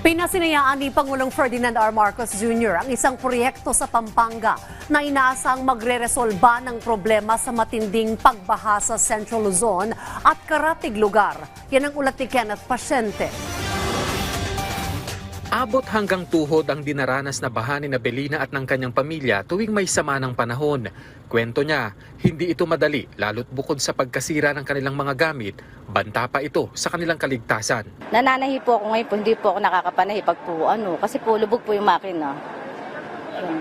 Pinasinayaan ni Pangulong Ferdinand R. Marcos Jr. ang isang proyekto sa Pampanga na inaasang magre-resolba ng problema sa matinding pagbaha sa Central Luzon at karatig lugar. Yan ang ulat ni Kenneth Pasyente. Abot hanggang tuhod ang dinaranas na baha ni na Belina at ng kanyang pamilya tuwing may sama ng panahon. Kwento niya, hindi ito madali lalo't bukod sa pagkasira ng kanilang mga gamit, banta pa ito sa kanilang kaligtasan. Nananahi po ako ngayon po, hindi po ako nakakapanahi pag po ano, kasi po lubog po yung makina. Yun.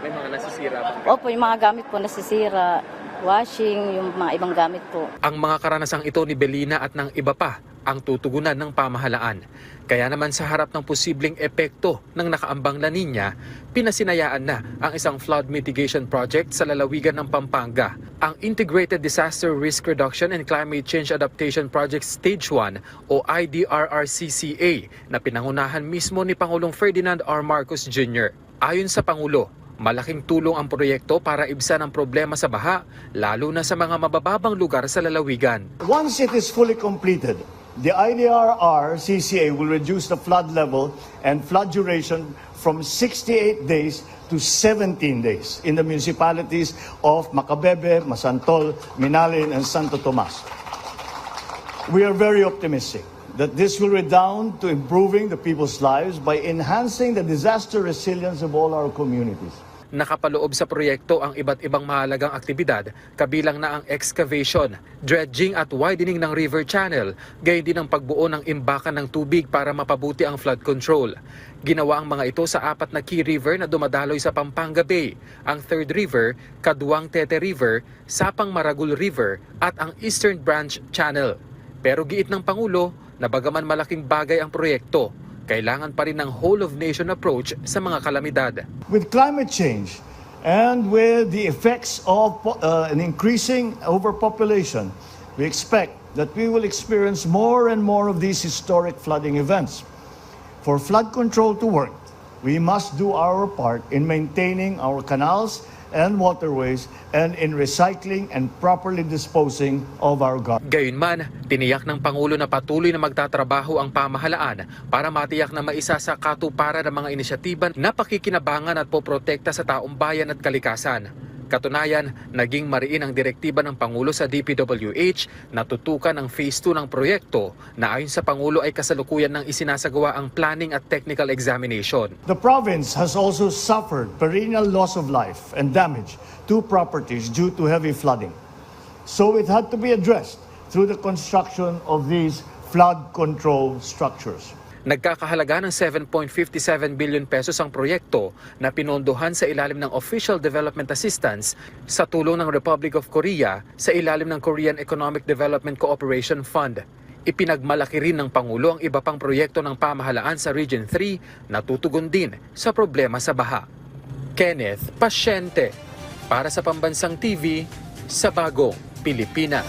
May mga nasisira ba? Opo, yung mga gamit po nasisira, washing, yung mga ibang gamit po. Ang mga karanasang ito ni Belina at ng iba pa ang tutugunan ng pamahalaan. Kaya naman sa harap ng posibleng epekto ng nakaambang La Nina, pinasinayaan na ang isang flood mitigation project sa lalawigan ng Pampanga, ang Integrated Disaster Risk Reduction and Climate Change Adaptation Project Stage 1 o IDRRCCA na pinangunahan mismo ni Pangulong Ferdinand R. Marcos Jr. Ayon sa Pangulo, Malaking tulong ang proyekto para ibsan ang problema sa baha, lalo na sa mga mabababang lugar sa lalawigan. Once it is fully completed, the IDRR CCA will reduce the flood level and flood duration from 68 days to 17 days in the municipalities of Macabebe, Masantol, Minalin, and Santo Tomas. We are very optimistic that this will redound to improving the people's lives by enhancing the disaster resilience of all our communities. Nakapaloob sa proyekto ang iba't ibang mahalagang aktibidad, kabilang na ang excavation, dredging at widening ng river channel, gayon din ang pagbuo ng imbakan ng tubig para mapabuti ang flood control. Ginawa ang mga ito sa apat na key river na dumadaloy sa Pampanga Bay, ang Third River, Kaduang Tete River, Sapang Maragul River at ang Eastern Branch Channel. Pero giit ng Pangulo na bagaman malaking bagay ang proyekto, kailangan pa rin ng whole-of-nation approach sa mga kalamidad. With climate change and with the effects of uh, an increasing overpopulation, we expect that we will experience more and more of these historic flooding events. For flood control to work, we must do our part in maintaining our canals and waterways and in recycling and properly disposing of our garbage. Gayunman, tiniyak ng Pangulo na patuloy na magtatrabaho ang pamahalaan para matiyak na maisa sa katuparan ng mga inisyatiba na pakikinabangan at poprotekta sa taong bayan at kalikasan. Katunayan, naging mariin ang direktiba ng Pangulo sa DPWH na tutukan ang Phase 2 ng proyekto na ayon sa Pangulo ay kasalukuyan ng isinasagawa ang planning at technical examination. The province has also suffered perennial loss of life and damage to properties due to heavy flooding. So it had to be addressed through the construction of these flood control structures. Nagkakahalaga ng 7.57 billion pesos ang proyekto na pinondohan sa ilalim ng Official Development Assistance sa tulong ng Republic of Korea sa ilalim ng Korean Economic Development Cooperation Fund. Ipinagmalaki rin ng Pangulo ang iba pang proyekto ng pamahalaan sa Region 3 na tutugon din sa problema sa baha. Kenneth Pasyente para sa Pambansang TV sa Bagong Pilipinas.